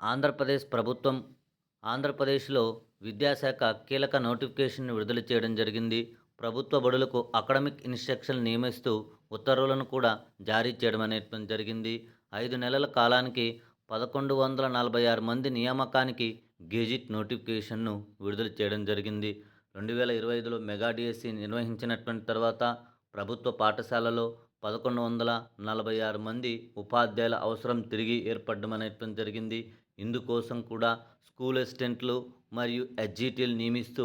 ఆంధ్రప్రదేశ్ ప్రభుత్వం ఆంధ్రప్రదేశ్లో విద్యాశాఖ కీలక నోటిఫికేషన్ విడుదల చేయడం జరిగింది. ప్రభుత్వ బడులకు అకాడమిక్ ఇన్స్ట్రక్షన్ నియమిస్తూ ఉత్తర్వులను కూడా జారీ చేయడం అనేటువంటి జరిగింది. ఐదు నెలల కాలానికి పదకొండు వందల నలభై ఆరు మంది నియామకానికి గెజిట్ నోటిఫికేషన్ను విడుదల చేయడం జరిగింది. రెండు వేల ఇరవై ఐదులో మెగా డిఎస్సి నిర్వహించినటువంటి తర్వాత ప్రభుత్వ పాఠశాలలో పదకొండు వందల నలభై ఆరు మంది ఉపాధ్యాయుల అవసరం తిరిగి ఏర్పడడం అనేటువంటి జరిగింది. ఇందుకోసం కూడా స్కూల్ అసిస్టెంట్లు మరియు హెచ్జిటీలు నియమిస్తూ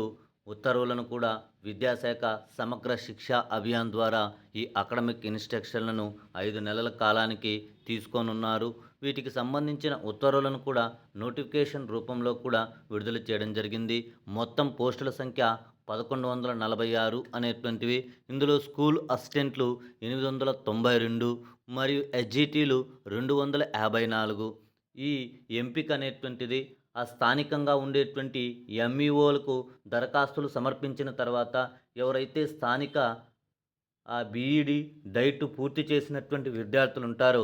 ఉత్తర్వులను కూడా విద్యాశాఖ సమగ్ర శిక్షా అభియాన్ ద్వారా ఈ అకడమిక్ ఇన్స్ట్రక్షన్లను ఐదు నెలల కాలానికి తీసుకోనున్నారు. వీటికి సంబంధించిన ఉత్తర్వులను కూడా నోటిఫికేషన్ రూపంలో కూడా విడుదల చేయడం జరిగింది. మొత్తం పోస్టుల సంఖ్య పదకొండు వందల నలభై ఆరు అనేటువంటివి. ఇందులో స్కూల్ అసిస్టెంట్లు ఎనిమిది వందల తొంభై రెండు మరియు హెచ్జిటీలు రెండు వందల యాభై నాలుగు. ఈ ఎంపిక అనేటువంటిది ఆ స్థానికంగా ఉండేటువంటి ఎంఈఓలకు దరఖాస్తులు సమర్పించిన తర్వాత ఎవరైతే స్థానిక ఆ బీఈడి డైట్ పూర్తి చేసినటువంటి విద్యార్థులు ఉంటారో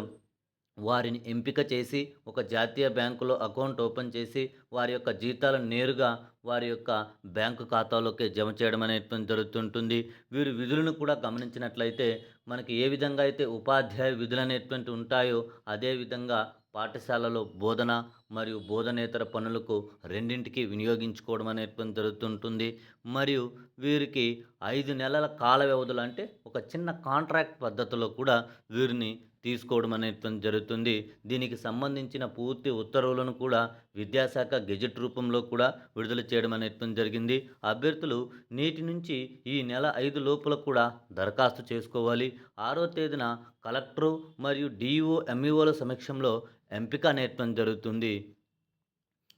వారిని ఎంపిక చేసి ఒక జాతీయ బ్యాంకులో అకౌంట్ ఓపెన్ చేసి వారి యొక్క జీతాలను నేరుగా వారి యొక్క బ్యాంకు ఖాతాలోకి జమ చేయడం అనేటువంటి జరుగుతుంటుంది. వీరి విధులను కూడా గమనించినట్లయితే మనకి ఏ విధంగా అయితే ఉపాధ్యాయ విధులు అనేటువంటి ఉంటాయో అదేవిధంగా పాఠశాలలో బోధన మరియు బోధనేతర పనులకు రెండింటికి వినియోగించుకోవడం అనేటువంటి జరుగుతుంటుంది. మరియు వీరికి ఐదు నెలల కాల వ్యవధులు అంటే ఒక చిన్న కాంట్రాక్ట్ పద్ధతిలో కూడా వీరిని తీసుకోవడం అనేది జరుగుతుంది. దీనికి సంబంధించిన పూర్తి ఉత్తర్వులను కూడా విద్యాశాఖ గెజెట్ రూపంలో కూడా విడుదల చేయడం అనేది జరిగింది. అభ్యర్థులు నేటి నుంచి ఈ నెల ఐదు లోపల కూడా దరఖాస్తు చేసుకోవాలి. ఆరో తేదీన కలెక్టరు మరియు డిఈఓ ఎంఈఓల సమక్షంలో ఎంపిక అనేటువంటి జరుగుతుంది.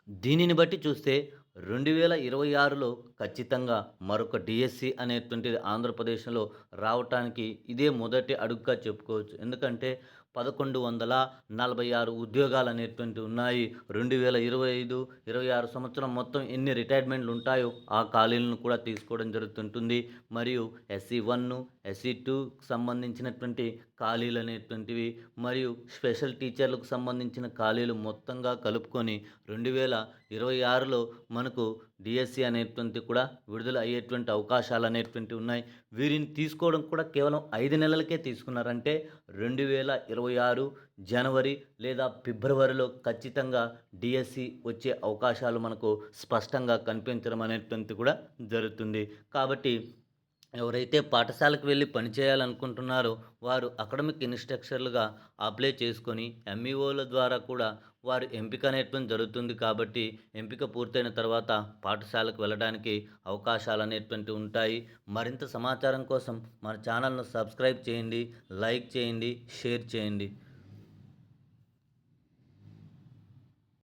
దీనిని బట్టి చూస్తే రెండు వేల ఇరవై ఆరులో ఖచ్చితంగా మరొక డిఎస్సి అనేటువంటిది ఆంధ్రప్రదేశ్లో రావటానికి ఇదే మొదటి అడుగుగా చెప్పుకోవచ్చు. ఎందుకంటే పదకొండు వందల నలభై ఆరు ఉద్యోగాలు అనేటువంటి ఉన్నాయి. రెండు వేల ఇరవై ఐదు ఇరవై ఆరు సంవత్సరం మొత్తం ఎన్ని రిటైర్మెంట్లు ఉంటాయో ఆ ఖాళీలను కూడా తీసుకోవడం జరుగుతుంటుంది. మరియు ఎస్సీ వన్ ఎస్సీ టూకి సంబంధించినటువంటి ఖాళీలు అనేటువంటివి మరియు స్పెషల్ టీచర్లకు సంబంధించిన ఖాళీలు మొత్తంగా కలుపుకొని రెండు వేల ఇరవై ఆరులో మనకు డిఎస్సి అనేటువంటి కూడా విడుదల అయ్యేటువంటి అవకాశాలు అనేటువంటి ఉన్నాయి. వీరిని తీసుకోవడం కూడా కేవలం ఐదు నెలలకే తీసుకున్నారంటే రెండు వేల ఇరవై ఆరు జనవరి లేదా ఫిబ్రవరిలో ఖచ్చితంగా డిఎస్సి వచ్చే అవకాశాలు మనకు స్పష్టంగా కనిపించడం అనేటువంటి కూడా జరుగుతుంది. కాబట్టి ఎవరైతే పాఠశాలకు వెళ్ళి పనిచేయాలనుకుంటున్నారో వారు అకాడమిక్ ఇన్స్ట్రక్చర్లుగా అప్లై చేసుకొని ఎంఈఓల ద్వారా కూడా వారు ఎంపిక అనేటువంటి జరుగుతుంది కాబట్టి ఎంపిక పూర్తయిన తర్వాత పాఠశాలకు వెళ్ళడానికి అవకాశాలు అనేటువంటి ఉంటాయి. మరింత సమాచారం కోసం మన ఛానల్ను సబ్స్క్రైబ్ చేయండి లైక్ చేయండి షేర్ చేయండి.